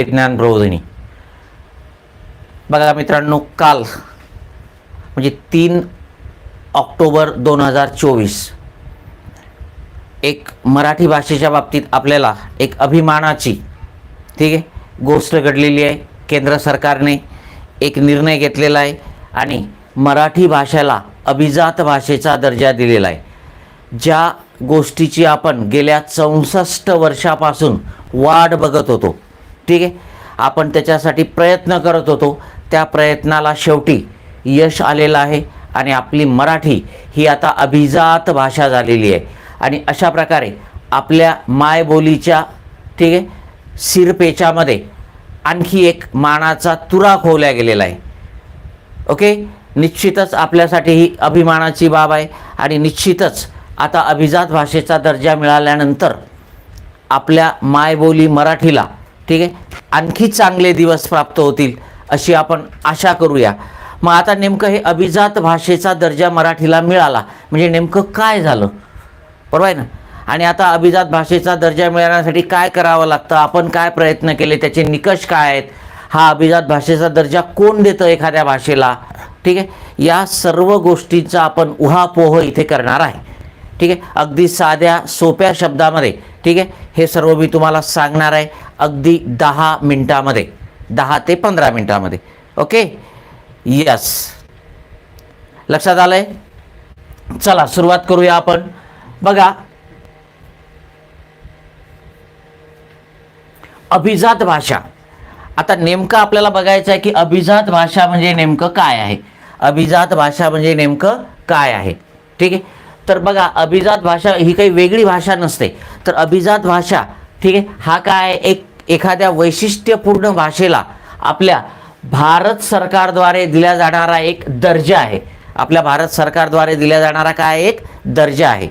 विज्ञान प्रबोधिनी बघा मित्रांनो काल म्हणजे तीन ऑक्टोबर दोन हजार चोवीस एक मराठी भाषेच्या बाबतीत आपल्याला एक अभिमानाची ठीक आहे गोष्ट घडलेली आहे. केंद्र सरकारने एक निर्णय घेतलेला आहे आणि मराठी भाषेला अभिजात भाषेचा दर्जा दिलेला आहे. ज्या गोष्टीची आपण गेल्या चौसष्ट वर्षापासून वाट बघत होतो ठीक आहे? आपण त्याच्यासाठी प्रयत्न करत होतो. त्या प्रयत्नाला शेवटी यश आलेलं आहे आणि आपली मराठी ही आता अभिजात भाषा झालेली आहे. आणि अशा प्रकारे आपल्या मायबोलीच्या ठीक आहे सिरपेचामध्ये आणखी एक मानाचा तुरा खोवल्या गेलेला आहे. ओके? निश्चितच आपल्यासाठी ही अभिमानाची बाब आहे आणि निश्चितच आता अभिजात भाषेचा दर्जा मिळाल्यानंतर आपल्या मायबोली मराठीला ठीक आहे? आणखी चांगले दिवस प्राप्त होतील अशी आपण आशा करूया. मग आता नेमकं हे अभिजात भाषेचा दर्जा मराठीला मिळाला. म्हणजे नेमकं काय झालं? बरोबर आहे ना? आणि आता अभिजात भाषेचा दर्जा मिळवण्यासाठी काय करावं लागतं? आपण काय प्रयत्न केले? त्याचे निकष काय आहेत? हा अभिजात भाषेचा दर्जा कोण देतं एखाद्या भाषेला? ठीक आहे? या सर्व गोष्टींचा आपण उहापोह इथे करणार आहे. ठीक आहे? अगदी साध्या सोप्या शब्दामध्ये ठीक आहे? हे सर्व मी तुम्हाला सांगणार आहे अगदी दहा मिनटामध्ये. दहा ते पंधरा मिनटामध्ये. ओके यस लक्षात आलं आहे चला सुरुवात करूया आपण. बघा. अभिजात भाषा. आता नेमकं आपल्याला बघायचं आहे की अभिजात भाषा म्हणजे नेमकं काय आहे? अभिजात भाषा म्हणजे नेमकं काय आहे? ठीक आहे? तर बघा अभिजात भाषा ही काही वेगळी भाषा नसते. तर अभिजात भाषा ठीक आहे हा काय एक एखाद्या वैशिष्ट्यपूर्ण भाषेला आपल्या भारत सरकारद्वारे दिला जाणारा एक दर्जा आहे. आपल्या भारत सरकारद्वारे दिला जाणारा काय एक दर्जा आहे.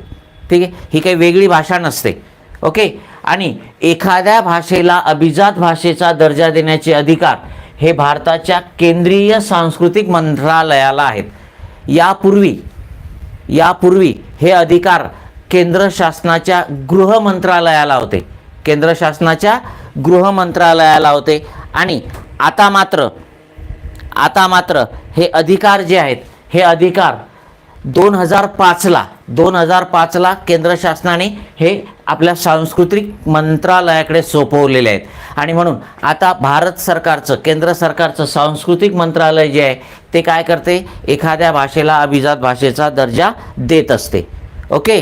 ठीक आहे ही काही वेगळी भाषा नसते. ओके? आणि एखाद्या भाषेला अभिजात भाषेचा दर्जा देण्याचे अधिकार हे भारताच्या केंद्रीय सांस्कृतिक मंत्रालयाला आहेत. यापूर्वी यापूर्वी हे अधिकार केंद्र शासनाच्या गृह मंत्रालयाला होते. केंद्र शासनाच्या गृह मंत्रालयाला होते. आणि आता मात्र आता मात्र हे अधिकार जे आहेत हे अधिकार दोन हजार पाचला दोन हजार पाचला केंद्र शासनाने हे आपल्या सांस्कृतिक मंत्रालयाकडे सोपवलेले आहेत. आणि म्हणून आता भारत सरकारचं केंद्र सरकारचं सांस्कृतिक मंत्रालय जे आहे ते काय करते? एखाद्या भाषेला अभिजात भाषेचा दर्जा देत असते. ओके?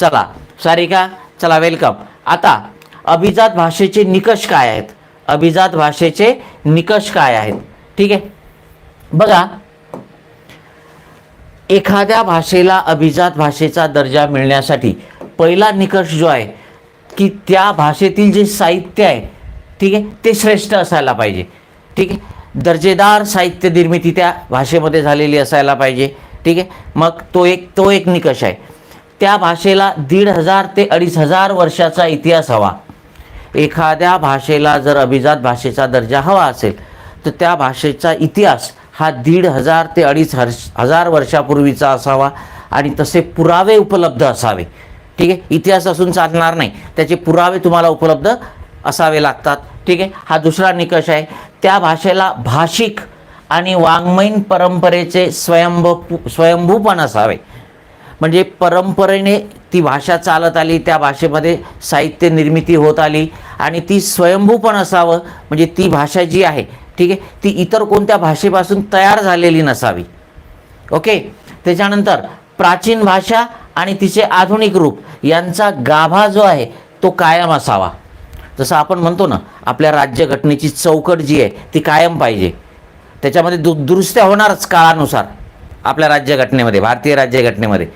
चला. सारिका चला वेलकम आता अभिजात भाषेचे निकष काय आहेत? अभिजात भाषेचे निकष काय आहेत? ठीक आहे? बघा एखाद्या भाषेला अभिजात भाषेचा दर्जा मिळण्यासाठी पहिला निकष जो आहे की त्या भाषेतील जे साहित्य आहे ठीक आहे ते श्रेष्ठ असायला पाहिजे. ठीक आहे दर्जेदार साहित्य निर्मिती त्या भाषेमध्ये झालेली असायला पाहिजे. ठीक आहे मग तो एक तो एक निकष आहे. त्या भाषेला दीड हजार ते अडीच हजार वर्षाचा इतिहास हवा. एखाद्या भाषेला जर अभिजात भाषेचा दर्जा हवा असेल तर त्या भाषेचा इतिहास हा दीड हजार ते अडीच हर्ष हजार वर्षापूर्वीचा असावा आणि तसे पुरावे उपलब्ध असावे. ठीक आहे? इतिहास असून चालणार नाही. त्याचे पुरावे तुम्हाला उपलब्ध असावे लागतात. ठीक आहे? हा दुसरा निकष आहे. त्या भाषेला भाषिक आणि वाङ्मयीन परंपरेचे स्वयंभू स्वयंभूपण असावे. म्हणजे परंपरेने ती भाषा चालत आली त्या भाषेमध्ये साहित्य निर्मिती होत आली आणि ती स्वयंभूपण असावं. म्हणजे ती भाषा जी आहे ठीक आहे? ती इतर कोणत्या भाषेपासून तयार झालेली नसावी. ओके? त्याच्यानंतर प्राचीन भाषा आणि तिचे आधुनिक रूप यांचा गाभा जो आहे तो कायम असावा. जसं आपण म्हणतो ना आपल्या राज्यघटनेची चौकट जी आहे ती कायम पाहिजे. त्याच्यामध्ये दु दुरुस्त्या होणारच काळानुसार आपल्या राज्यघटनेमध्ये भारतीय राज्यघटनेमध्ये.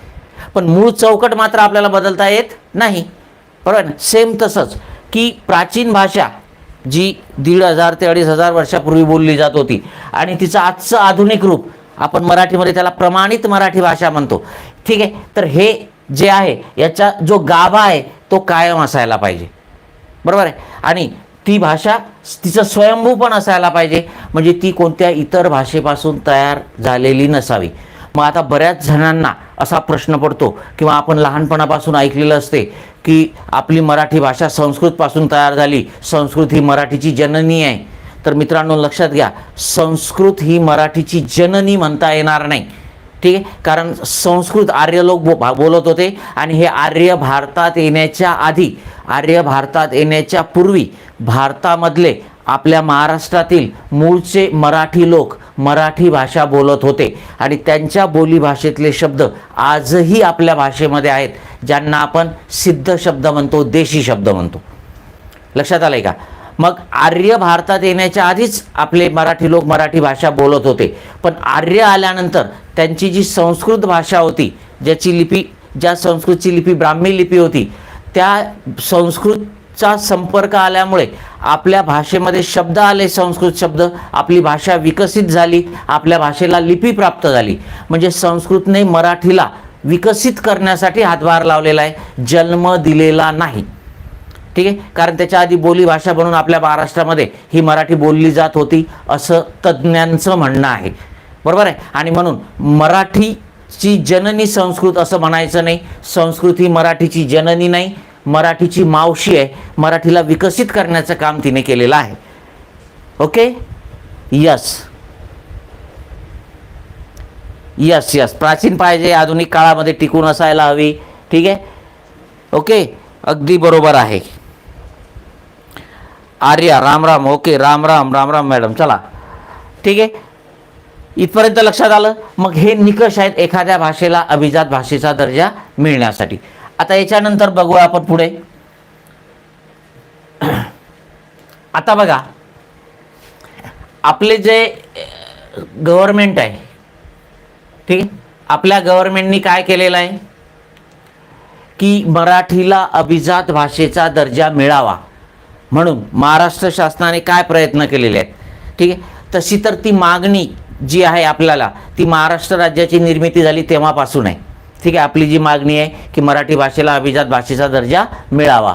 पण मूळ चौकट मात्र आपल्याला बदलता येत नाही. बरोबर सेम तसंच की प्राचीन भाषा जी दीड हजार ते अडीच हजार वर्षापूर्वी बोलली जात होती. आणि तिचं आजचं आधुनिक रूप आपण मराठीमध्ये त्याला प्रमाणित मराठी भाषा म्हणतो. ठीक आहे? तर हे जे आहे याचा जो गाभा आहे तो कायम असायला पाहिजे. बरोबर आहे? आणि ती भाषा तिचं स्वयंभू पण असायला पाहिजे. म्हणजे ती कोणत्या इतर भाषेपासून तयार झालेली नसावी. मग आता बऱ्याच जणांना असा प्रश्न पडतो किंवा आपण लहानपणापासून ऐकलेलं असते की आपली मराठी भाषा संस्कृतपासून तयार झाली. संस्कृत ही मराठीची जननी आहे. तर मित्रांनो लक्षात घ्या संस्कृत ही मराठीची जननी म्हणता येणार नाही. ठीक आहे? कारण संस्कृत आर्य लोक बो भा- बोलत होते आणि हे आर्य भारतात येण्याच्या आधी आर्य भारतात येण्याच्या पूर्वी भारतामधले आपल्या महाराष्ट्रातील मूळचे मराठी लोक मराठी भाषा बोलत होते. आणि त्यांच्या बोलीभाषेतले शब्द आजही आपल्या भाषेमध्ये आहेत ज्यांना आपण सिद्ध शब्द म्हणतो देशी शब्द म्हणतो. लक्षात आलंय का? मग आर्य भारतात येण्याच्या आधीच आपले मराठी लोक मराठी भाषा बोलत होते. पण आर्य आल्यानंतर त्यांची जी संस्कृत भाषा होती ज्याची लिपी ज्या संस्कृतची लिपी ब्राह्मी लिपी होती त्या संस्कृत संस्कृतचा संपर्क आल्यामुळे आपल्या भाषेमध्ये शब्द आले संस्कृत शब्द. आपली भाषा विकसित झाली आपल्या भाषेला लिपी प्राप्त झाली. म्हणजे संस्कृतने मराठीला विकसित करण्यासाठी हातभार लावलेला आहे. जन्म दिलेला नाही. ठीक आहे? कारण त्याच्या आधी बोली भाषा म्हणून आपल्या महाराष्ट्रामध्ये ही मराठी बोलली जात होती असं तज्ज्ञांचं म्हणणं आहे. बरोबर आहे? आणि म्हणून मराठीची जननी संस्कृत असं म्हणायचं नाही. संस्कृत ही मराठीची जननी नाही. मराठीची मावशी आहे मराठीला विकसित करण्याचं काम तिने केलेलं आहे. ओके यस यस यस प्राचीन पाहिजे आधुनिक काळामध्ये टिकून असायला हवी. ठीक आहे? ओके अगदी बरोबर आहे. Arya Ram Ram. Okay Ram Ram Ram Ram madam. चला. ठीक आहे? इथपर्यंत लक्षात आलं? मग हे निकष आहेत एखाद्या भाषेला अभिजात भाषेचा दर्जा मिळण्यासाठी. आता याच्यानंतर बघूया आपण पुढे. आता बघा आपले जे गव्हर्मेंट आहे ठीक आपल्या गव्हर्मेंटनी काय केलेलं आहे? की मराठीला अभिजात भाषेचा दर्जा मिळावा. म्हणून महाराष्ट्र शासनाने काय प्रयत्न केलेले आहेत? ठीक आहे? तशी तर ती मागणी जी आहे आपल्याला ती महाराष्ट्र राज्याची निर्मिती झाली तेव्हापासून आहे. ठीक आहे आपली जी मागणी आहे की मराठी भाषेला अभिजात भाषेचा दर्जा मिळावा.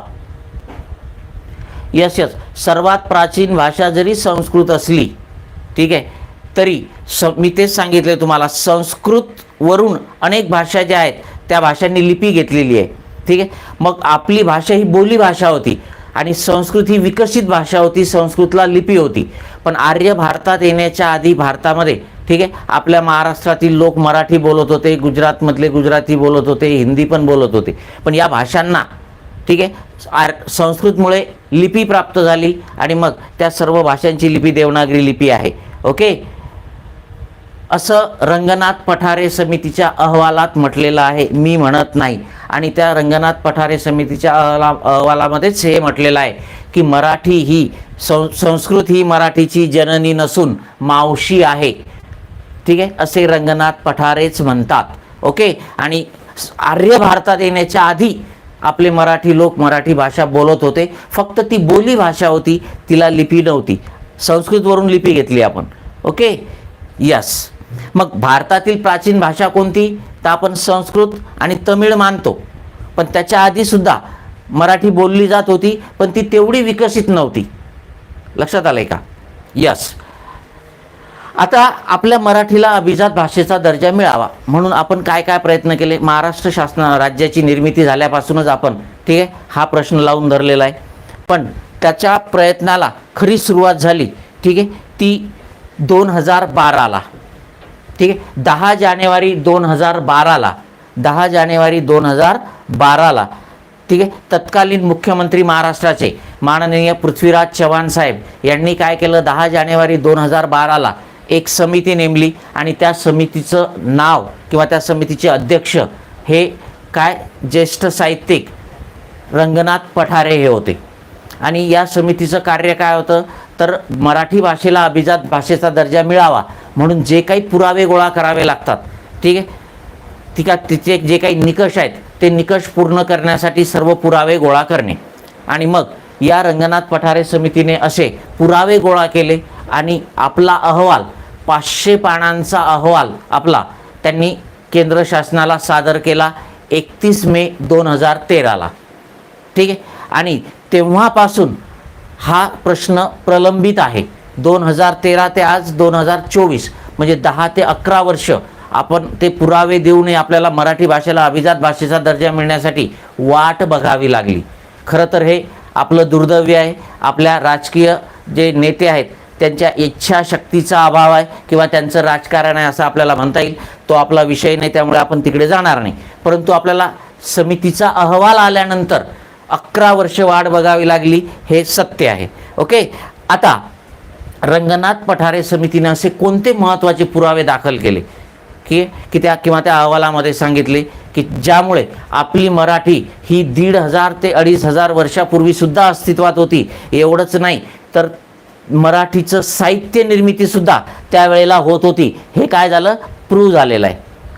यस यस सर्वात प्राचीन भाषा जरी संस्कृत असली ठीक आहे तरी स मी तेच सांगितले तुम्हाला संस्कृतवरून अनेक भाषा ज्या आहेत त्या भाषांनी लिपी घेतलेली आहे. ठीक आहे मग आपली भाषा ही बोली भाषा होती आणि संस्कृत ही विकसित भाषा होती संस्कृतला लिपी होती. पण आर्य भारतात येण्याच्या आधी भारतामध्ये ठीक आहे? आपल्या महाराष्ट्रातील लोक मराठी बोलत होते गुजरातमधले गुजराती बोलत होते हिंदी पण बोलत होते. पण या भाषांना ठीक आहे आर संस्कृतमुळे लिपी प्राप्त झाली आणि मग त्या सर्व भाषांची लिपी देवनागरी लिपी आहे. ओके? असं रंगनाथ पठारे समितीच्या अहवालात म्हटलेलं आहे. मी म्हणत नाही. आणि त्या रंगनाथ पठारे समितीच्या अहला अहवालामध्येच हे म्हटलेलं आहे की मराठी ही सं संस्कृत ही मराठीची जननी नसून मावशी आहे. ठीक आहे? असे रंगनाथ पठारेच म्हणतात. ओके? आणि आर्य भारतात येण्याच्या आधी आपले मराठी लोक मराठी भाषा बोलत होते. फक्त ती बोली भाषा होती तिला लिपी नव्हती. संस्कृतवरून लिपी घेतली आपण. ओके? यस. मग भारतातील प्राचीन भाषा कोणती? तर आपण संस्कृत आणि तमिळ मानतो. पण त्याच्या आधीसुद्धा मराठी बोलली जात होती पण ती तेवढी विकसित नव्हती. लक्षात आलं आहे का? यस. आता आपल्या मराठीला अभिजात भाषेचा दर्जा मिळावा. म्हणून आपण काय काय प्रयत्न केले? महाराष्ट्र शासन राज्याची निर्मिती झाल्यापासूनच आपण ठीक आहे? हा प्रश्न लावून धरलेला आहे. पण त्याच्या प्रयत्नाला खरी सुरुवात झाली ठीक आहे? ती दोन हजार बाराला ठीक आहे? दहा जानेवारी दोन हजार बाराला दहा जानेवारी दोन हजार बाराला ठीक आहे? तत्कालीन मुख्यमंत्री महाराष्ट्राचे माननीय पृथ्वीराज चव्हाण साहेब यांनी काय केलं? दहा जानेवारी दोन हजार बाराला एक समिती नेमली आणि त्या समितीचं नाव किंवा त्या समितीचे अध्यक्ष हे काय ज्येष्ठ साहित्यिक रंगनाथ पठारे हे होते. आणि या समितीचं कार्य काय होतं? तर मराठी भाषेला अभिजात भाषेचा दर्जा मिळावा म्हणून जे काही पुरावे गोळा करावे लागतात ठीक आहे? ठीक आहे तिचे जे काही निकष आहेत ते निकष पूर्ण करण्यासाठी सर्व पुरावे गोळा करणे. आणि मग या रंगनाथ पठारे समितीने असे पुरावे गोळा केले आणि आपला अहवाल पाचशे पानांचा अहवाल आपला. त्यांनी केंद्र शासनाला सादर केला एकतीस मे दोन हजार तेराला. ठीक आहे? आणि तेव्हापासून हा प्रश्न प्रलंबित आहे. दोन हजार तेरा ते आज दोन हजार चोवीस म्हणजे दहा ते अकरा वर्ष आपण ते पुरावे देऊनही आपल्याला मराठी भाषेला अभिजात भाषेचा दर्जा मिळण्यासाठी वाट बघावी लागली. खरं तर हे आपलं दुर्दैव्य आहे. आपल्या राजकीय जे नेते आहेत त्यांच्या इच्छाशक्तीचा अभाव आहे किंवा त्यांचं राजकारण आहे असं आपल्याला म्हणता येईल. तो आपला विषय नाही त्यामुळे आपण तिकडे जाणार नाही. परंतु आपल्याला समितीचा अहवाल आल्यानंतर अकरा वर्ष वाट बघावी लागली हे सत्य आहे. ओके? आता रंगनाथ पठारे समितीने असे कोणते महत्त्वाचे पुरावे दाखल केले? की की त्या किंवा त्या अहवालामध्ये सांगितले की ज्यामुळे आपली मराठी ही दीड हजार ते अडीच हजार वर्षापूर्वीसुद्धा अस्तित्वात होती. एवढंच नाही तर मराठीचं साहित्य निर्मितीसुद्धा त्यावेळेला होत होती. हे काय झालं? प्रूव्ह झालेलं आहे.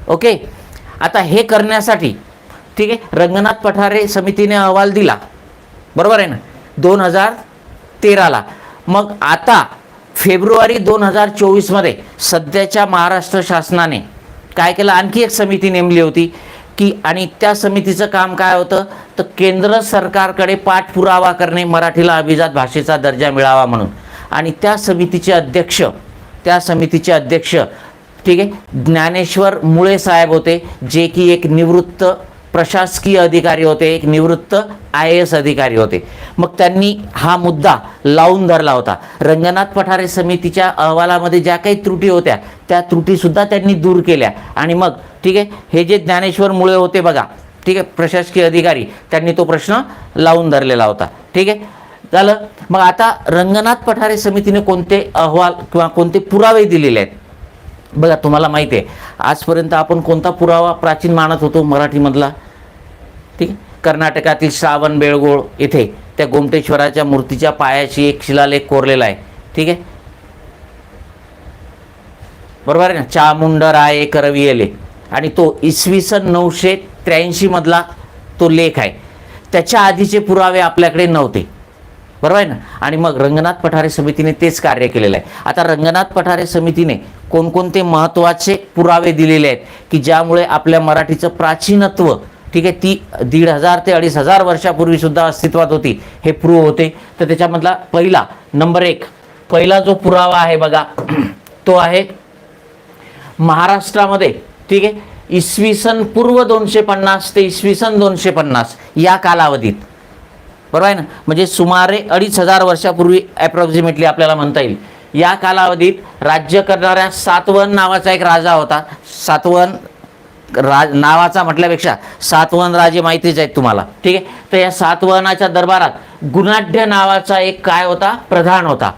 ओके आता हे करण्यासाठी ठीक आहे? रंगनाथ पठारे समितीने अहवाल दिला. बरोबर आहे ना? दोन हजार तेराला. मग आता फेब्रुवारी दोन हजार चोवीसमध्ये सध्याच्या महाराष्ट्र शासनाने काय केलं? आणखी एक समिती नेमली होती की आणि त्या समितीचं काम काय होतं? तर केंद्र सरकारकडे पाठपुरावा करणे मराठीला अभिजात भाषेचा दर्जा मिळावा म्हणून. आणि त्या समितीचे अध्यक्ष त्या समितीचे अध्यक्ष ठीक आहे ज्ञानेश्वर मुळे साहेब होते जे की एक निवृत्त प्रशासकीय अधिकारी होते एक निवृत्त आय एस अधिकारी होते. मग त्यांनी हा मुद्दा लावून धरला होता. रंगनाथ पठारे समितीच्या अहवालामध्ये ज्या काही त्रुटी होत्या त्या त्रुटीसुद्धा त्यांनी दूर केल्या. आणि मग ठीक आहे हे जे ज्ञानेश्वर मुळे होते बघा ठीक आहे प्रशासकीय अधिकारी त्यांनी तो प्रश्न लावून धरलेला होता. ठीक आहे झालं? मग आता रंगनाथ पठारे समितीने कोणते अहवाल किंवा कोणते पुरावे दिलेले आहेत? बघा तुम्हाला माहिती आहे. आजपर्यंत आपण कोणता पुरावा प्राचीन मानत होतो मराठीमधला? ठीक आहे? कर्नाटकातील श्रावण बेळगोळ येथे त्या गोमटेश्वराच्या मूर्तीच्या पायाशी एक शिलालेख कोरलेला आहे. ठीक आहे? बरोबर आहे ना? चामुंड राय करवियले. आणि तो इसवी सन नऊशे त्र्याऐंशीमधला तो लेख आहे. त्याच्या आधीचे पुरावे आपल्याकडे नव्हते. बरोबर आहे ना? आणि मग रंगनाथ पठारे समितीने तेच कार्य केलेलं आहे. आता रंगनाथ पठारे समितीने कोणकोणते महत्त्वाचे पुरावे दिलेले आहेत की ज्यामुळे आपल्या मराठीचं प्राचीनत्व ठीक आहे ती दीड हजार ते अडीच हजार वर्षापूर्वीसुद्धा अस्तित्वात होती हे प्रूव्ह होते. तर त्याच्यामधला पहिला नंबर एक पहिला जो पुरावा आहे बघा तो आहे महाराष्ट्रामध्ये ठीक आहे इसवी सन पूर्व दोनशे पन्नास ते इसवी सन दोनशे पन्नास या कालावधीत. बरोबर आहे ना? म्हणजे सुमारे अडीच हजार वर्षापूर्वी ॲप्रॉक्सिमेटली आपल्याला म्हणता येईल. या कालावधीत राज्य करणाऱ्या सातवन नावाचा एक राजा होता. सातवन राज नावाचा म्हटल्यापेक्षा सातवन राजे माहितीच आहेत तुम्हाला. ठीक आहे? तर या सातवनाच्या दरबारात गुणाढ्य नावाचा एक काय होता? प्रधान होता.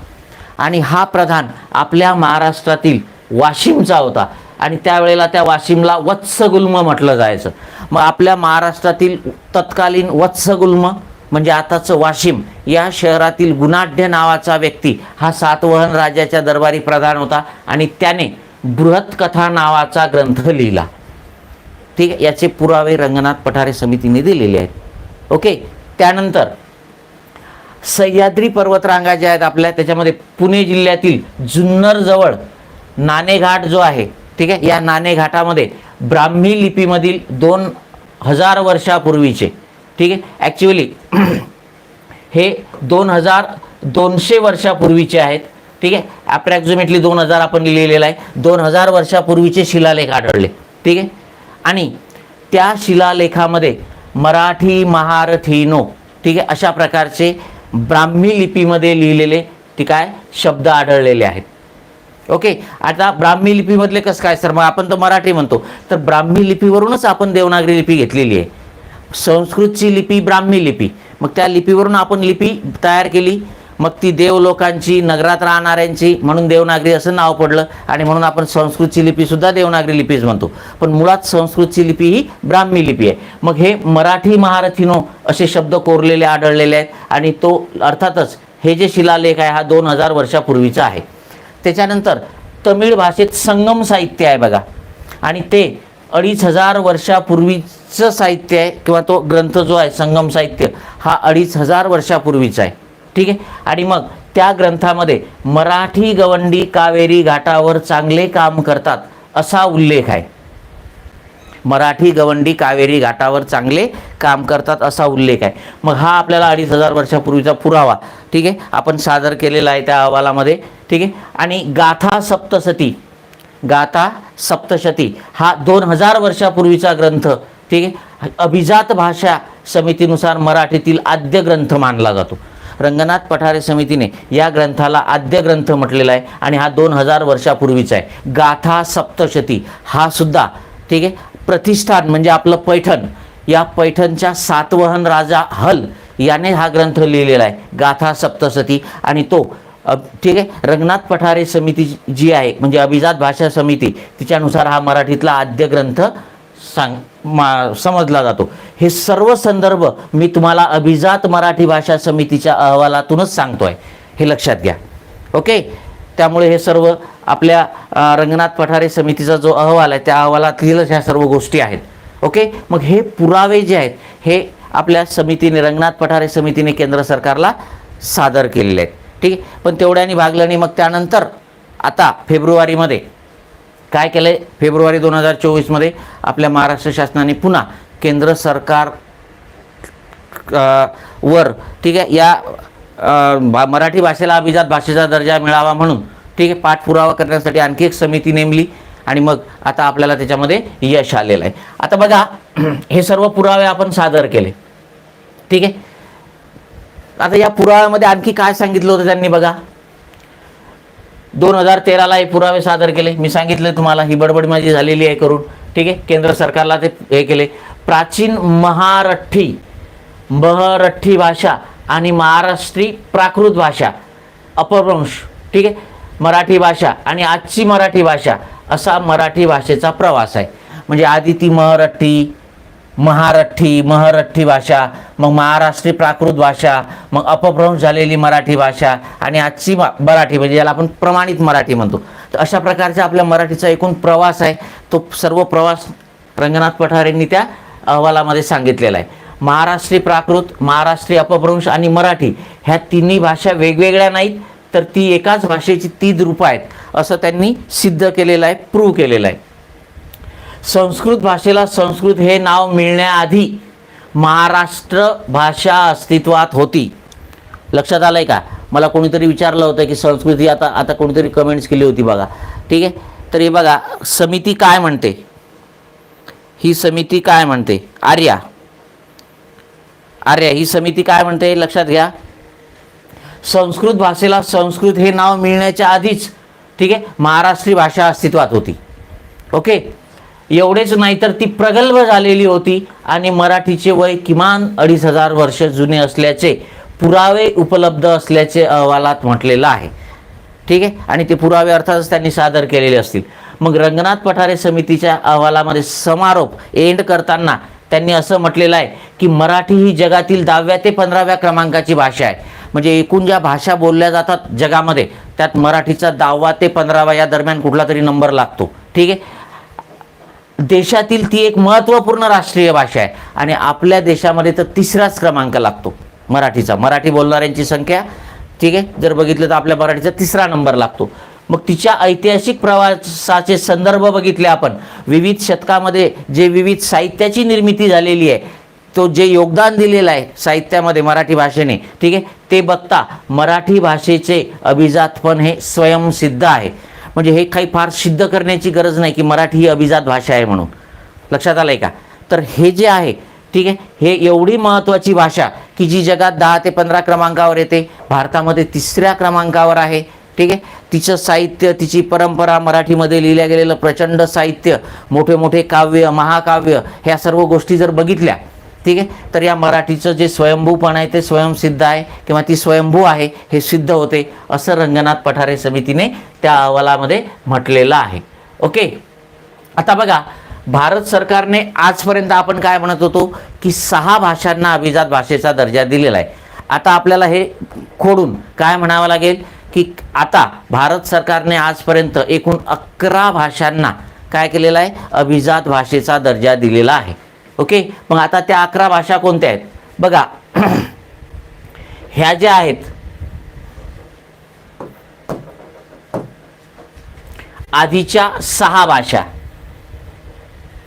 आणि हा प्रधान आपल्या महाराष्ट्रातील वाशिमचा होता. आणि त्यावेळेला त्या वाशिमला वत्सगुल्म म्हटलं जायचं. मग आपल्या महाराष्ट्रातील तत्कालीन वत्सगुल्म म्हणजे आताचं वाशिम या शहरातील गुणाढ्य नावाचा व्यक्ती हा सातवहन राजाच्या दरबारी प्रधान होता आणि त्याने बृहत्कथा नावाचा ग्रंथ लिहिला. ठीक आहे याचे पुरावे रंगनाथ पठारे समितीने दिलेले आहेत. ओके त्यानंतर सह्याद्री पर्वतरांगा ज्या आहेत आपल्या त्याच्यामध्ये पुणे जिल्ह्यातील जुन्नरजवळ नाणेघाट जो आहे ठीक आहे या नाणेघाटामध्ये ब्राह्मी लिपीमधील दोन हजार वर्षापूर्वीचे ठीक आहे? ॲक्च्युली हे दोन हजार दोनशे वर्षापूर्वीचे आहेत. ठीक आहे? ॲप्रॅक्झिमेटली दोन हजार आपण लिहिलेलं आहे. दोन हजार वर्षापूर्वीचे शिलालेख आढळले. ठीक आहे? आणि त्या शिलालेखामध्ये मराठी महारथीनो ठीक आहे? अशा प्रकारचे ब्राह्मी लिपीमध्ये लिहिलेले ते काय? शब्द आढळलेले आहेत. ओके आता ब्राह्मी लिपीमधले कसं काय? सर मग आपण तर मराठी म्हणतो. तर ब्राह्मी लिपीवरूनच आपण देवनागरी लिपी घेतलेली आहे. संस्कृतची लिपी ब्राह्मी लिपी. मग त्या लिपीवरून आपण लिपी तयार केली. मग ती देव लोकांची नगरात राहणाऱ्यांची म्हणून देवनागरी असं नाव पडलं आणि म्हणून आपण संस्कृतची लिपीसुद्धा देवनागरी लिपीच म्हणतो. पण मुळात संस्कृतची लिपी ही ब्राह्मी लिपी आहे. मग हे मराठी महारथीनो असे शब्द कोरलेले आढळलेले आहेत आणि तो अर्थातच हे जे शिलालेख आहे हा दोन हजार वर्षापूर्वीचा आहे. त्याच्यानंतर तमिळ भाषेत संगम साहित्य आहे बघा. आणि ते अडीच हजार आजचं साहित्य आहे किंवा तो ग्रंथ जो आहे संगम साहित्य हा अडीच हजार वर्षापूर्वीचा आहे. ठीक आहे? आणि मग त्या ग्रंथामध्ये मराठी गवंडी कावेरी घाटावर चांगले काम करतात असा उल्लेख आहे. मराठी गवंडी कावेरी घाटावर चांगले काम करतात असा उल्लेख आहे. मग हा आपल्याला अडीच हजार वर्षापूर्वीचा पुरावा ठीक आहे? आपण सादर केलेला आहे त्या अहवालामध्ये ठीक आहे? आणि गाथा सप्तसती गाथा सप्तशती हा दोन हजार वर्षापूर्वीचा ग्रंथ ठीक आहे अभिजात भाषा समितीनुसार मराठीतील आद्य ग्रंथ मानला जातो. रंगनाथ पठारे समितीने या ग्रंथाला आद्य ग्रंथ म्हटलेला आहे आणि हा दोन हजार वर्षापूर्वीचा आहे. गाथा सप्तशती हा सुद्धा ठीक आहे प्रतिष्ठान म्हणजे आपलं पैठण. या पैठणच्या सातवहन राजा हल याने हा ग्रंथ लिहिलेला आहे गाथा सप्तशती. आणि तो ठीक आहे रंगनाथ पठारे समिती जी आहे म्हणजे अभिजात भाषा समिती तिच्यानुसार हा मराठीतला आद्य ग्रंथ सांग मा समजला जातो. हे सर्व संदर्भ मी तुम्हाला अभिजात मराठी भाषा समितीच्या अहवालातूनच सांगतो आहे हे लक्षात घ्या. ओके? त्यामुळे हे सर्व आपल्या रंगनाथ पठारे समितीचा जो अहवाल आहे त्या अहवालातीलच ह्या सर्व गोष्टी आहेत. ओके? मग हे पुरावे जे आहेत हे आपल्या समितीने रंगनाथ पठारे समितीने केंद्र सरकारला सादर केलेले आहेत. ठीक आहे? पण तेवढ्याने भागलं मग त्यानंतर आता फेब्रुवारीमध्ये काय केलं आहे फेब्रुवारी दोन हजार चोवीसमध्ये आपल्या महाराष्ट्र शासनाने पुन्हा केंद्र सरकार वर ठीक आहे या भा- मराठी भाषेला अभिजात भाषेचा दर्जा मिळावा म्हणून ठीक आहे पाठपुरावा करण्यासाठी आणखी एक समिती नेमली आणि मग आता आपल्याला त्याच्यामध्ये यश आलेलं आहे. आता बघा हे सर्व पुरावे आपण सादर केले. ठीक आहे? आता या पुराव्यामध्ये आणखी काय सांगितलं होतं त्यांनी बघा? दोन हजार तेराला हे पुरावे सादर केले. मी सांगितलं तुम्हाला ही बडबड माझी झालेली आहे करून. ठीक आहे? केंद्र सरकारला ते हे केले. प्राचीन महारठ्ठी महरठ्ठी भाषा आणि महाराष्ट्री प्राकृत भाषा अपभ्रंश ठीक आहे? मराठी भाषा आणि आजची मराठी भाषा असा मराठी भाषेचा प्रवास आहे. म्हणजे आधी ती महरठ्ठी महाराठी महरठी भाषा मग महाराष्ट्री प्राकृत भाषा मग अपभ्रंश झालेली मराठी भाषा आणि आजची मराठी म्हणजे ज्याला आपण प्रमाणित मराठी म्हणतो. तर अशा प्रकारचा आपल्या मराठीचा एकूण प्रवास आहे. तो सर्व प्रवास रंगनाथ पठारेंनी त्या अहवालामध्ये सांगितलेला आहे. महाराष्ट्री प्राकृत महाराष्ट्री अपभ्रंश आणि मराठी ह्या तिन्ही भाषा वेगवेगळ्या नाहीत तर ती एकाच भाषेची तीन रूपं आहेत असं त्यांनी सिद्ध केलेलं आहे प्रूव्ह केलेलं आहे. संस्कृत भाषेला संस्कृत हे नाव मिळण्याआधी महाराष्ट्र भाषा अस्तित्वात होती. लक्षात आलं आहे का? मला कोणीतरी विचारलं होतं की संस्कृत ही आता आता कोणीतरी कमेंट्स केली होती बघा. ठीक आहे? तर हे बघा समिती काय म्हणते? ही समिती काय म्हणते? आर्या. आर्या ही समिती काय म्हणते? लक्षात घ्या. संस्कृत भाषेला संस्कृत हे नाव मिळण्याच्या आधीच ठीक आहे महाराष्ट्री भाषा अस्तित्वात होती. ओके? एवढेच नाही तर ती प्रगल्भ झालेली होती आणि मराठीचे वय किमान अडीच हजार वर्ष जुने असल्याचे पुरावे उपलब्ध असल्याचे अहवालात म्हटलेलं आहे. ठीक आहे? आणि ते पुरावे अर्थातच त्यांनी सादर केलेले असतील. मग रंगनाथ पठारे समितीच्या अहवालामध्ये समारोप एंड करताना त्यांनी असं म्हटलेलं आहे की मराठी ही जगातील दहाव्या ते पंधराव्या क्रमांकाची भाषा आहे. म्हणजे एकूण ज्या भाषा बोलल्या जातात जगामध्ये त्यात मराठीचा दहावा ते पंधरावा या दरम्यान कुठला तरी नंबर लागतो. ठीक आहे? देशातील ती एक महत्त्वपूर्ण राष्ट्रीय भाषा आहे. आणि आपल्या देशामध्ये तर तिसराच क्रमांक लागतो. मराठीचा. मराठी बोलणाऱ्यांची संख्या ठीक आहे? जर बघितलं तर आपल्या मराठीचा तिसरा नंबर लागतो. मग तिच्या ऐतिहासिक प्रवासाचे संदर्भ बघितले आपण. विविध शतकामध्ये जे विविध साहित्याची निर्मिती झालेली आहे तो जे योगदान दिलेलं आहे साहित्यामध्ये मराठी भाषेने ठीक आहे? ते बघता मराठी भाषेचे अभिजातपण हे स्वयंसिद्ध आहे. म्हणजे हे काही फार सिद्ध करण्याची गरज नाही की मराठी ही अभिजात भाषा आहे म्हणून. लक्षात आलं आहे का? तर हे जे आहे ठीक आहे हे एवढी महत्त्वाची भाषा की जी जगात दहा ते पंधरा क्रमांकावर येते भारतामध्ये तिसऱ्या क्रमांकावर आहे ठीक आहे. तिचं साहित्य तिची परंपरा मराठीमध्ये लिहिलं गेलेलं प्रचंड साहित्य मोठे मोठे काव्य महाकाव्य ह्या सर्व गोष्टी जर बघितल्या ठीक आहे? तर या मराठीचं जे स्वयंभूपण आहे ते स्वयंसिद्ध आहे किंवा ती स्वयंभू आहे हे सिद्ध होते असं रंगनाथ पठारे समितीने त्या अहवालामध्ये म्हटलेलं आहे. ओके? आता बघा भारत सरकारने आजपर्यंत आपण काय म्हणत होतो की सहा भाषांना अभिजात भाषेचा दर्जा दिलेला आहे. आता आपल्याला हे खोडून काय म्हणावं लागेल की आता भारत सरकारने आजपर्यंत एकूण अकरा भाषांना काय केलेलं आहे अभिजात भाषेचा दर्जा दिलेला आहे. ओके? मग आता त्या अकरा भाषा कोणत्या आहेत? बघा ह्या ज्या आहेत आधीच्या सहा भाषा.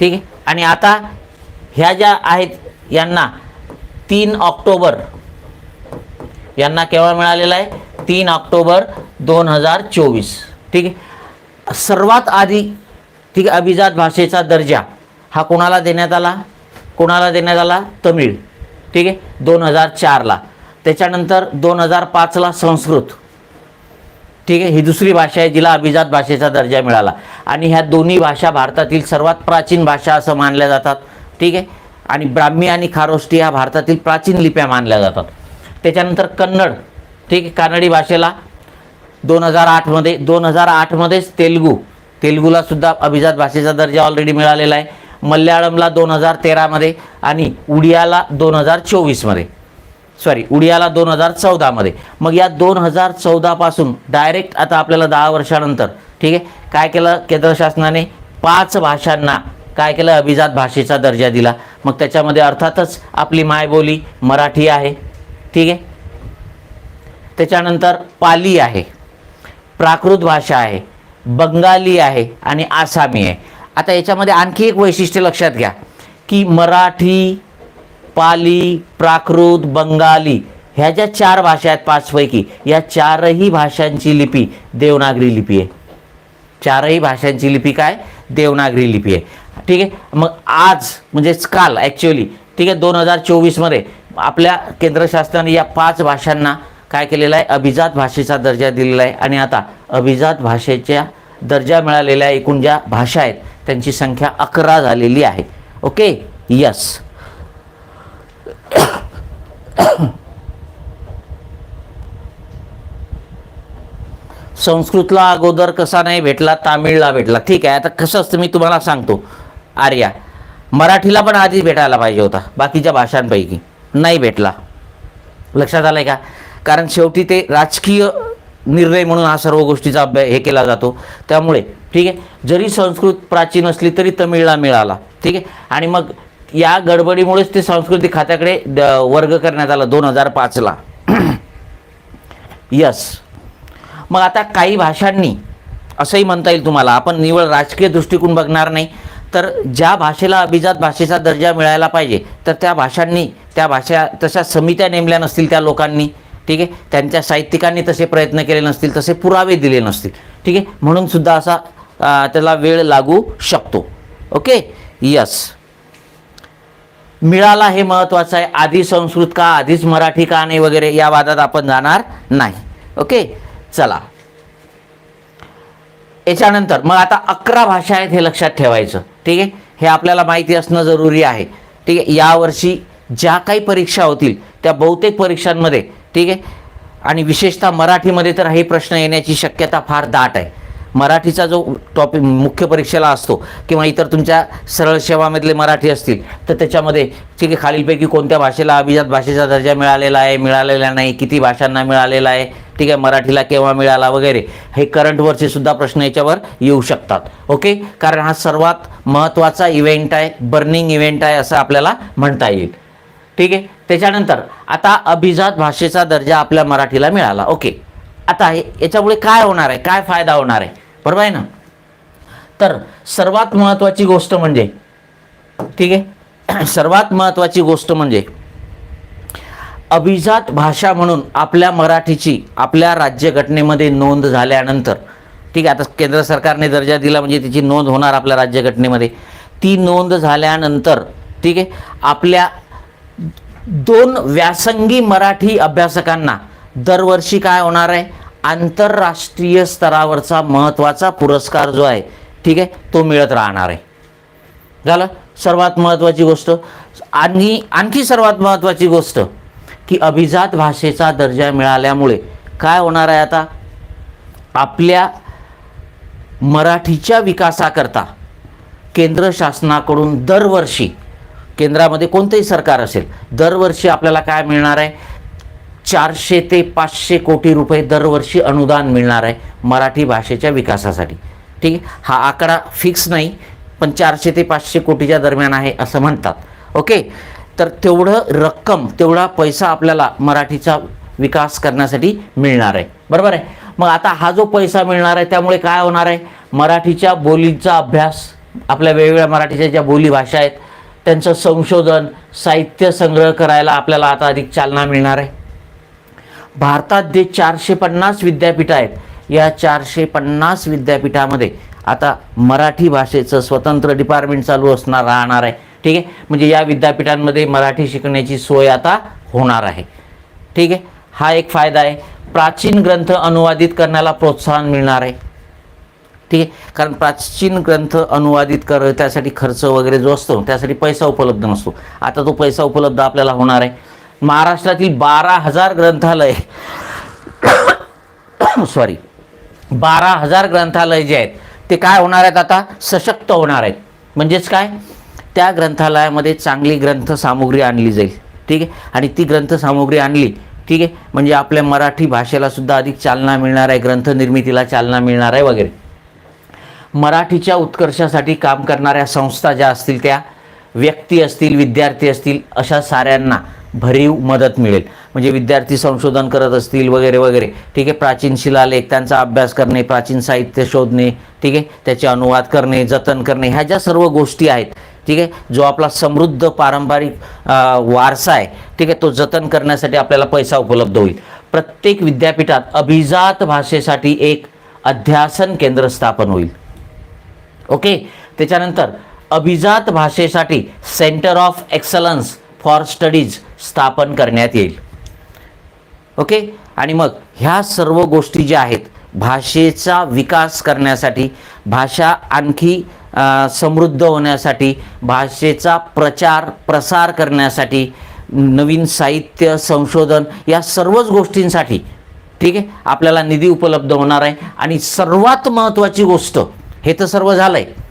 ठीक आहे? आणि आता ह्या ज्या आहेत यांना तीन ऑक्टोबर यांना केव्हा मिळालेला आहे? तीन ऑक्टोबर दोन हजार चोवीस. ठीक आहे? सर्वात आधी ठीक आहे अभिजात भाषेचा दर्जा हा कोणाला देण्यात आला? कोणाला देण्यात आला? तमिळ. ठीक आहे? दोन हजार चारला. त्याच्यानंतर दोन हजार पाचला संस्कृत. ठीक आहे? ही दुसरी भाषा आहे जिला अभिजात भाषेचा दर्जा मिळाला. आणि ह्या दोन्ही भाषा भारतातील सर्वात प्राचीन भाषा असं मानल्या जातात. ठीक आहे? आणि ब्राह्मी आणि खारोष्टी ह्या भारतातील प्राचीन लिप्या मानल्या जातात. त्याच्यानंतर कन्नड. ठीक आहे? कानडी भाषेला दोन हजार आठमध्ये दोन हजार आठमध्येच तेलगू. तेलगूला सुद्धा अभिजात भाषेचा दर्जा ऑलरेडी मिळालेला आहे. मल्याळमला दोन हजार तेरामध्ये आणि उडियाला दोन हजार चोवीसमध्ये. सॉरी उडियाला दोन हजार चौदामध्ये. मग या दोन हजार चौदापासून डायरेक्ट आता आपल्याला दहा वर्षानंतर ठीक आहे काय केलं केंद्र शासनाने? पाच भाषांना काय केलं? अभिजात भाषेचा दर्जा दिला. मग त्याच्यामध्ये अर्थातच आपली मायबोली मराठी आहे ठीक आहे. त्याच्यानंतर पाली आहे प्राकृत भाषा आहे बंगाली आहे आणि आसामी आहे. आता याच्यामध्ये आणखी एक वैशिष्ट्य लक्षात घ्या की मराठी पाली प्राकृत बंगाली ह्या ज्या चार भाषा आहेत पाचपैकी या चारही भाषांची लिपी देवनागरी लिपी आहे. चारही भाषांची लिपी काय? देवनागरी लिपी आहे. ठीक आहे? मग आज म्हणजेच काल ॲक्च्युअली ठीक आहे? दोन हजार चोवीसमध्ये आपल्या केंद्र शासनाने या पाच भाषांना काय केलेलं आहे? अभिजात भाषेचा दर्जा दिलेला आहे. आणि आता अभिजात भाषेच्या दर्जा मिळालेल्या एकूण ज्या भाषा आहेत त्यांची संख्या अकरा झालेली आहे. ओके यस संस्कृतला अगोदर कसा नाही भेटला तामिळला भेटला. ठीक आहे आता कसं असतं मी तुम्हाला सांगतो. आर्या मराठीला पण आधी भेटायला पाहिजे होता बाकीच्या भाषांपैकी. नाही भेटला. लक्षात आलं आहे का? कारण शेवटी ते राजकीय निर्णय म्हणून हा सर्व गोष्टीचा अभ्यास हे केला जातो. त्यामुळे ठीक आहे? जरी संस्कृत प्राचीन असली तरी तमिळला मिळाला ठीक आहे? आणि मग या गडबडीमुळेच ते सांस्कृतिक खात्याकडे द- वर्ग करण्यात आला दोन हजार पाचला. यस. मग आता काही भाषांनी असंही म्हणता येईल तुम्हाला आपण निवळ राजकीय दृष्टिकोन बघणार नाही तर ज्या भाषेला अभिजात भाषेचा दर्जा मिळायला पाहिजे तर त्या भाषांनी त्या भाषा तशा समित्या नेमल्या नसतील त्या लोकांनी ठीक आहे? त्यांच्या साहित्यिकांनी तसे प्रयत्न केले नसतील तसे पुरावे दिले नसतील ठीक आहे? म्हणून सुद्धा असा त्याला वेळ लागू शकतो. ओके यस मिळाला हे महत्त्वाचं आहे. आधी संस्कृत का आधीच मराठी का नाही वगैरे या वादात आपण जाणार नाही. ओके चला. याच्यानंतर मग आता अकरा भाषा आहेत हे लक्षात ठेवायचं. ठीक आहे? हे आपल्याला माहिती असणं जरुरी आहे. ठीक आहे? यावर्षी ज्या काही परीक्षा होतील त्या बहुतेक परीक्षांमध्ये ठीक आहे? आणि विशेषतः मराठीमध्ये तर हे प्रश्न येण्याची शक्यता फार दाट आहे. मराठीचा जो टॉपिक मुख्य परीक्षेला असतो किंवा इतर तुमच्या सरळ सेवामधले मराठी असतील तर त्याच्यामध्ये ठीक आहे खालीलपैकी कोणत्या भाषेला अभिजात भाषेचा दर्जा मिळालेला आहे मिळालेला नाही किती भाषांना मिळालेला आहे ठीक आहे मराठीला केव्हा मिळाला वगैरे हे करंटवरचे सुद्धा प्रश्न याच्यावर येऊ शकतात. ओके कारण हा सर्वात महत्त्वाचा इव्हेंट आहे बर्निंग इव्हेंट आहे असं आपल्याला म्हणता येईल. ठीक आहे? त्याच्यानंतर आता अभिजात भाषेचा दर्जा आपल्या मराठीला मिळाला. ओके आता हे याच्यामुळे काय होणार आहे? काय फायदा होणार आहे? बरोबर आहे ना? तर सर्वात महत्त्वाची गोष्ट म्हणजे ठीक आहे? सर्वात महत्त्वाची गोष्ट म्हणजे अभिजात भाषा म्हणून आपल्या मराठीची आपल्या राज्यघटनेमध्ये नोंद झाल्यानंतर ठीक आहे? आता केंद्र सरकारने दर्जा दिला म्हणजे तिची नोंद होणार आपल्या राज्यघटनेमध्ये. ती नोंद झाल्यानंतर ठीक आहे? आपल्या दोन व्यासंगी मराठी अभ्यासकांना दरवर्षी काय होणार आहे? आंतरराष्ट्रीय स्तरावरचा महत्त्वाचा पुरस्कार जो आहे ठीक आहे तो मिळत राहणार आहे. झालं? सर्वात महत्त्वाची गोष्ट. आणि आणखी सर्वात महत्त्वाची गोष्ट की अभिजात भाषेचा दर्जा मिळाल्यामुळे काय होणार आहे आता? आपल्या मराठीच्या विकासाकरता केंद्र शासनाकडून दरवर्षी केंद्रामध्ये कोणतंही सरकार असेल दरवर्षी आपल्याला काय मिळणार आहे? चारशे ते पाचशे कोटी रुपये दरवर्षी अनुदान मिळणार आहे मराठी भाषेच्या विकासासाठी. ठीक आहे? हा आकडा फिक्स नाही पण चारशे ते पाचशे कोटीच्या दरम्यान आहे असं म्हणतात. ओके तर तेवढं रक्कम तेवढा पैसा आपल्याला मराठीचा विकास करण्यासाठी मिळणार आहे. बरोबर आहे? मग आता हा जो पैसा मिळणार आहे त्यामुळे काय होणार आहे? मराठीच्या बोलींचा अभ्यास आपल्या वेगवेगळ्या मराठीच्या ज्या बोली भाषा आहेत त्यांचं संशोधन साहित्य संग्रह करायला आपल्याला आता अधिक चालना मिळणार आहे. भारतात जे चारशे पन्नास विद्यापीठं आहेत या चारशे पन्नास विद्यापीठामध्ये आता मराठी भाषेचं स्वतंत्र डिपार्टमेंट चालू असणार राहणार आहे. ठीक आहे? म्हणजे या विद्यापीठांमध्ये मराठी शिकण्याची सोय आता होणार आहे. ठीक आहे? हा एक फायदा आहे. प्राचीन ग्रंथ अनुवादित करण्याला प्रोत्साहन मिळणार आहे. ठीक आहे? कारण प्राचीन ग्रंथ अनुवादित कर त्यासाठी खर्च वगैरे जो असतो त्यासाठी पैसा उपलब्ध नसतो. आता तो पैसा उपलब्ध आपल्याला होणार आहे. महाराष्ट्रातील बारा हजार ग्रंथालय सॉरी बारा हजार ग्रंथालय जे आहेत ते काय होणार आहेत आता? सशक्त होणार आहेत. म्हणजेच काय? त्या ग्रंथालयामध्ये चांगली ग्रंथसामुग्री आणली जाईल. ठीक आहे? आणि ती ग्रंथसामुग्री आणली ठीक आहे? म्हणजे आपल्या मराठी भाषेला सुद्धा अधिक चालना मिळणार आहे ग्रंथनिर्मितीला चालना मिळणार आहे वगैरे. मराठीच्या उत्कर्षासाठी काम करणाऱ्या संस्था ज्या असतील त्या व्यक्ती असतील विद्यार्थी असतील अशा साऱ्यांना भरीव मदत मिळेल. म्हणजे विद्यार्थी संशोधन करत असतील वगैरे वगैरे. ठीक आहे प्राचीन शिलालेख त्यांचा अभ्यास करणे प्राचीन साहित्य शोधणे ठीक आहे त्याचे अनुवाद करणे जतन करणे ह्या ज्या सर्व गोष्टी आहेत ठीक आहे जो आपला समृद्ध पारंपरिक वारसा आहे ठीक आहे तो जतन करण्यासाठी आपल्याला पैसा उपलब्ध होईल. प्रत्येक विद्यापीठात अभिजात भाषेसाठी एक अध्यासन केंद्र स्थापन होईल. ओके? त्याच्यानंतर अभिजात भाषेसाठी centre of excellence for studies स्थापन करण्यात येईल. ओके? आणि मग ह्या सर्व गोष्टी ज्या आहेत भाषेचा विकास करण्यासाठी भाषा आणखी समृद्ध होण्यासाठी भाषेचा प्रचार प्रसार करण्यासाठी नवीन साहित्य संशोधन या सर्वच गोष्टींसाठी ठीक आहे? आपल्याला निधी उपलब्ध होणार आहे. आणि सर्वात महत्त्वाची गोष्ट हे तर सर्व झालं आहे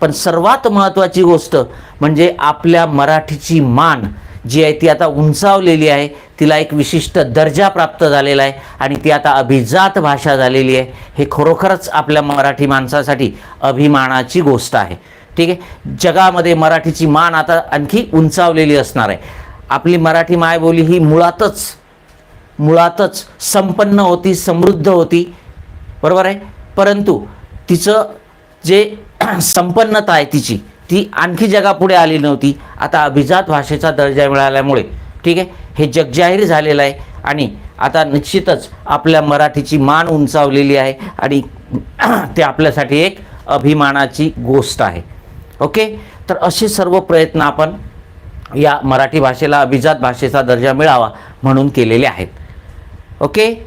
पण सर्वात महत्त्वाची गोष्ट म्हणजे आपल्या मराठीची मान जी आहे ती आता उंचावलेली आहे तिला एक विशिष्ट दर्जा प्राप्त झालेला आहे आणि ती आता अभिजात भाषा झालेली आहे. हे खरोखरच आपल्या मराठी माणसासाठी अभिमानाची गोष्ट आहे. ठीक आहे? जगामध्ये मराठीची मान आता आणखी उंचावलेली असणार आहे. आपली मराठी मायबोली ही मुळातच मुळातच संपन्न होती समृद्ध होती. बरोबर आहे? परंतु तिचं जे संपन्नता आहे तिची. ती आणखी जगापुढे आली नव्हती. आता अभिजात भाषेचा दर्जा मिळाल्यामुळे ठीक आहे? हे जगजाहीर झालेलं आहे आणि आता निश्चितच आपल्या मराठीची मान उंचावलेली आहे आणि ते आपल्यासाठी एक अभिमानाची गोष्ट आहे. ओके? तर असे सर्व प्रयत्न आपण या मराठी भाषेला अभिजात भाषेचा दर्जा मिळावा म्हणून केलेले आहेत. ओके?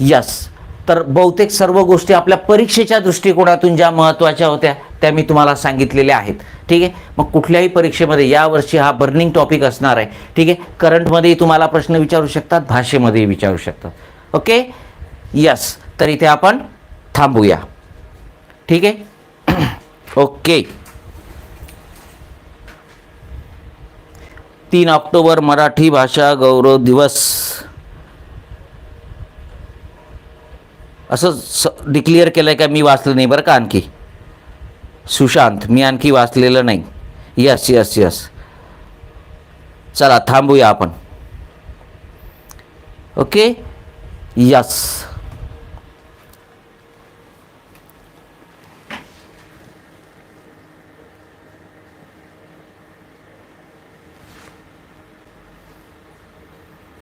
यस. तर बहुतेक सर्व गोष्टी आपल्या परीक्षेच्या दृष्टिकोनातून ज्या महत्त्वाच्या होत्या त्या मी तुम्हाला सांगितलेल्या आहेत. ठीक आहे? मग कुठल्याही परीक्षेमध्ये यावर्षी हा बर्निंग टॉपिक असणार आहे. ठीक आहे? करंटमध्येही तुम्हाला प्रश्न विचारू शकतात भाषेमध्येही विचारू शकतात. ओके यस तर इथे आपण थांबूया. ठीक आहे? ओके तीन ऑक्टोबर मराठी भाषा गौरव दिवस. असं स डिक्लेअर केलं आहे का मी वाचलं नाही बरं का आणखी? सुशांत मी आणखी वाचलेलं नाही. यस यस यस चला थांबूया आपण. Okay yes